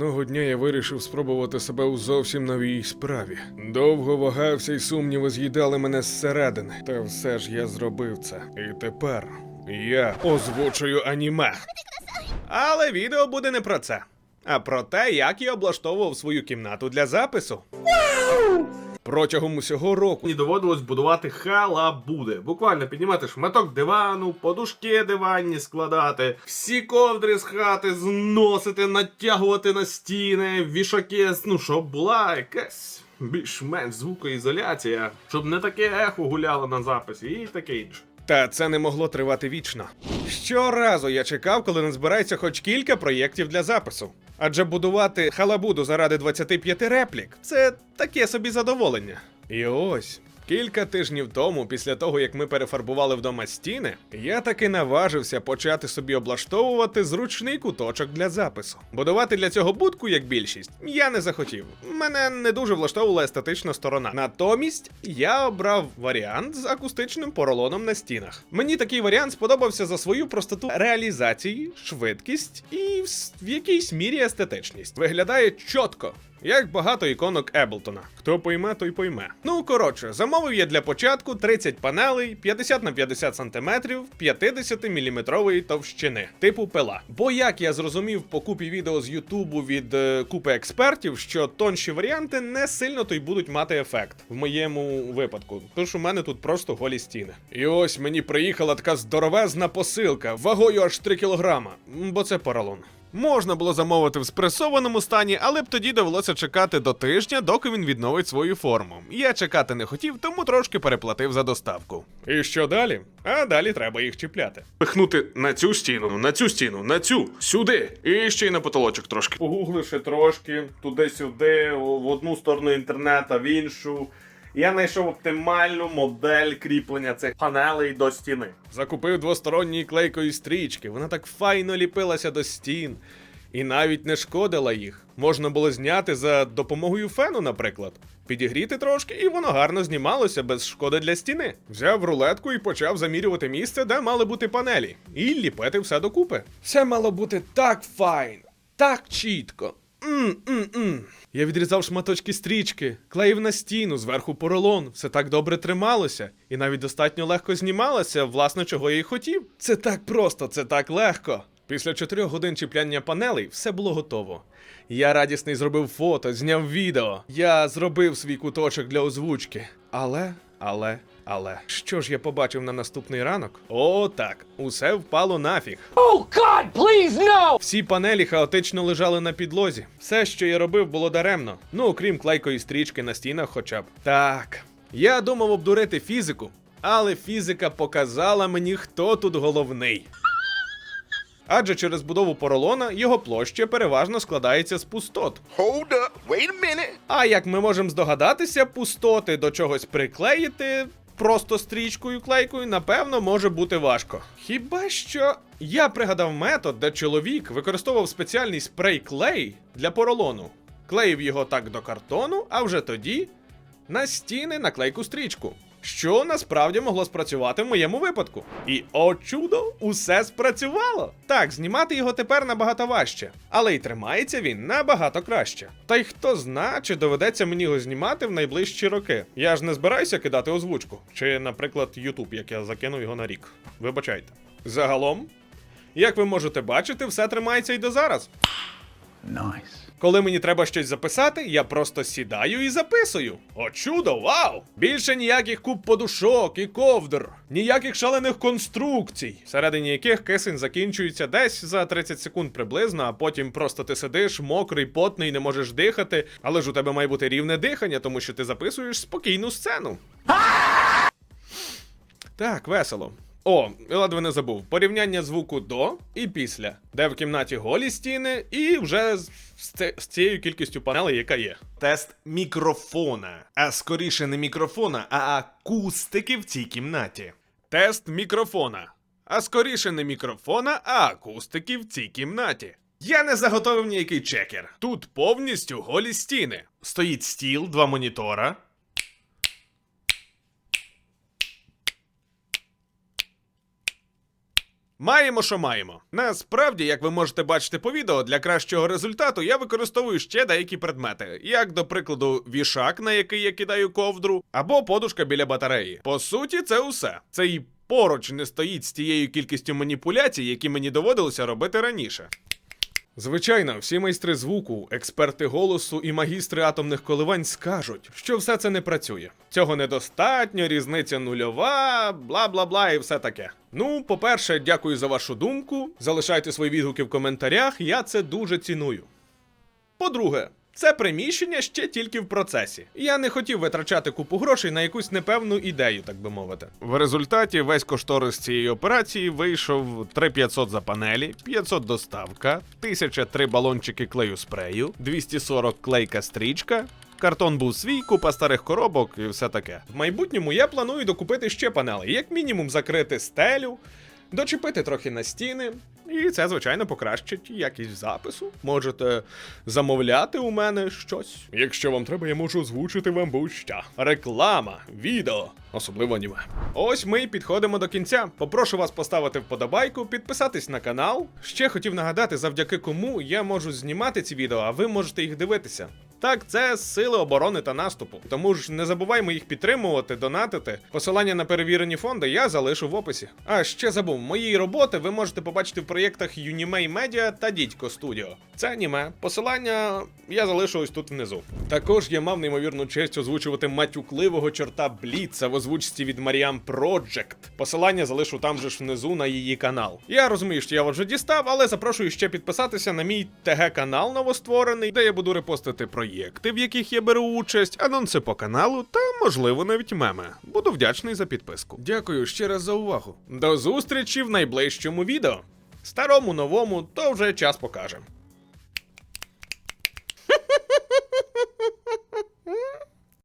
Одного дня я вирішив спробувати себе у зовсім новій справі. Довго вагався і сумніви з'їдали мене зсередини. Та все ж я зробив це. І тепер я озвучую аніме. Але відео буде не про це, а про те, як я облаштовував свою кімнату для запису. Протягом усього року Мені доводилось будувати халабуди. Буквально піднімати шматок дивану, подушки диванні складати, всі ковдри з хати зносити, натягувати на стіни, вішаки, ну щоб була якась більш-менш звукоізоляція, щоб не таке ехо гуляло на записі і таке інше. Та це не могло тривати вічно. Щоразу я чекав, коли назбирається хоч кілька проєктів для запису. Адже будувати халабуду заради 25 реплік це таке собі задоволення. І ось. Кілька тижнів тому, після того як ми перефарбували вдома стіни, я таки наважився почати собі облаштовувати зручний куточок для запису. Будувати для цього будку, як більшість, я не захотів. Мене не дуже влаштовувала естетична сторона. Натомість я обрав варіант з акустичним поролоном на стінах. Мені такий варіант сподобався за свою простоту реалізації, швидкість і в, якійсь мірі естетичність. Виглядає чітко. Як багато іконок Еблтона. Хто пойме, той пойме. Ну коротше, замовив я для початку 30 панелей, 50 на 50 сантиметрів, 50 міліметрової товщини, типу пила. Бо як я зрозумів по купі відео з Ютубу від е, купи експертів, що тонші варіанти не сильно то й будуть мати ефект в моєму випадку. Тож у мене тут просто голі стіни. І ось мені приїхала така здоровезна посилка вагою аж 3 кілограма, бо це поролон. Можна було замовити в спресованому стані, але б тоді довелося чекати до тижня, доки він відновить свою форму. Я чекати не хотів, тому трошки переплатив за доставку. І що далі? А далі треба їх чіпляти. Пихнути на цю стіну, на цю стіну, на цю, сюди. І ще й на потолочок трошки. Погугливши трошки, туди-сюди, в одну сторону інтернета, в іншу. Я знайшов оптимальну модель кріплення цих панелей до стіни. Закупив двосторонньої клейкої стрічки, вона так файно ліпилася до стін. І навіть не шкодила їх. Можна було зняти за допомогою фену, наприклад. Підігріти трошки, і воно гарно знімалося без шкоди для стіни. Взяв рулетку і почав замірювати місце, де мали бути панелі, і ліпити все докупи. Все мало бути так файн, так чітко. М-м-м. Я відрізав шматочки стрічки, клеїв на стіну, зверху поролон, все так добре трималося, і навіть достатньо легко знімалося, власне, чого я і хотів. Це так просто, це так легко. Після чотирьох годин чіпляння панелей все було готово. Я радісний зробив фото, зняв відео. Я зробив свій куточок для озвучки. Але, але, але, що ж я побачив на наступний ранок? О, так, усе впало нафіг. Oh God, please no! Всі панелі хаотично лежали на підлозі. Все, що я робив, було даремно. Ну, окрім клейкої стрічки на стінах, хоча б. Так. Я думав обдурити фізику, але фізика показала мені, хто тут головний. Адже через будову поролона його площа переважно складається з пустот. Hold up. Wait a minute. А як ми можемо здогадатися, пустоти до чогось приклеїти просто стрічкою клейкою, напевно, може бути важко. Хіба що я пригадав метод, де чоловік використовував спеціальний спрей клей для поролону, клеїв його так до картону, а вже тоді на стіни наклейку стрічку. Що насправді могло спрацювати в моєму випадку. І о чудо, усе спрацювало. Так, знімати його тепер набагато важче, але й тримається він набагато краще. Та й хто зна, чи доведеться мені його знімати в найближчі роки. Я ж не збираюся кидати озвучку, чи, наприклад, Ютуб, як я закинув його на рік. Вибачайте. Загалом, як ви можете бачити, все тримається й до зараз. Коли мені треба щось записати, я просто сідаю і записую. О, чудо, вау! Більше ніяких куб подушок і ковдр, ніяких шалених конструкцій, всередині яких кисень закінчується десь за 30 секунд приблизно, а потім просто ти сидиш, мокрий, потний, не можеш дихати, але ж у тебе має бути рівне дихання, тому що ти записуєш спокійну сцену. Так, весело. О, ледве не забув. Порівняння звуку до і після, де в кімнаті голі стіни, і вже з, з, з цією кількістю панелей, яка є. Тест мікрофона. А скоріше не мікрофона, а акустики в цій кімнаті. Тест мікрофона. А скоріше не мікрофона, а акустики в цій кімнаті. Я не заготовив ніякий чекер. Тут повністю голі стіни. Стоїть стіл, два монітора, Маємо, що маємо. Насправді, як ви можете бачити по відео, для кращого результату я використовую ще деякі предмети, як до прикладу, вішак, на який я кидаю ковдру, або подушка біля батареї. По суті, це усе. Це і поруч не стоїть з тією кількістю маніпуляцій, які мені доводилося робити раніше. Звичайно, всі майстри звуку, експерти голосу і магістри атомних коливань скажуть, що все це не працює. Цього недостатньо, різниця нульова, бла бла бла і все таке. Ну, по-перше, дякую за вашу думку. Залишайте свої відгуки в коментарях, я це дуже ціную. По-друге, це приміщення ще тільки в процесі. Я не хотів витрачати купу грошей на якусь непевну ідею, так би мовити. В результаті весь кошторис цієї операції вийшов 3500 за панелі, 500 доставка, 1003 балончики клею спрею, 240 клейка стрічка. Картон був свій, купа старих коробок і все таке. В майбутньому я планую докупити ще панели, як мінімум закрити стелю, дочепити трохи на стіни, і це, звичайно, покращить якість запису. Можете замовляти у мене щось. Якщо вам треба, я можу озвучити вам будь-що. Реклама, відео, особливо аніме. Ось ми й підходимо до кінця. Попрошу вас поставити вподобайку, підписатись на канал. Ще хотів нагадати, завдяки кому я можу знімати ці відео, а ви можете їх дивитися. Так, це сили оборони та наступу. Тому ж не забуваймо їх підтримувати, донатити. Посилання на перевірені фонди я залишу в описі. А ще забув, мої роботи ви можете побачити в проєктах Unimay Media та Дідько Studio. Це аніме. Посилання я залишу ось тут внизу. Також я мав неймовірну честь озвучувати матюкливого чорта Бліца в озвучці від Маріам Project. Посилання залишу там же ж внизу на її канал. Я розумію, що я вас вже дістав, але запрошую ще підписатися на мій ТГ канал новостворений, де я буду репостити проєкти, в яких я беру участь, анонси по каналу та, можливо, навіть меми. Буду вдячний за підписку. Дякую ще раз за увагу. До зустрічі в найближчому відео. Старому новому, то вже час покаже.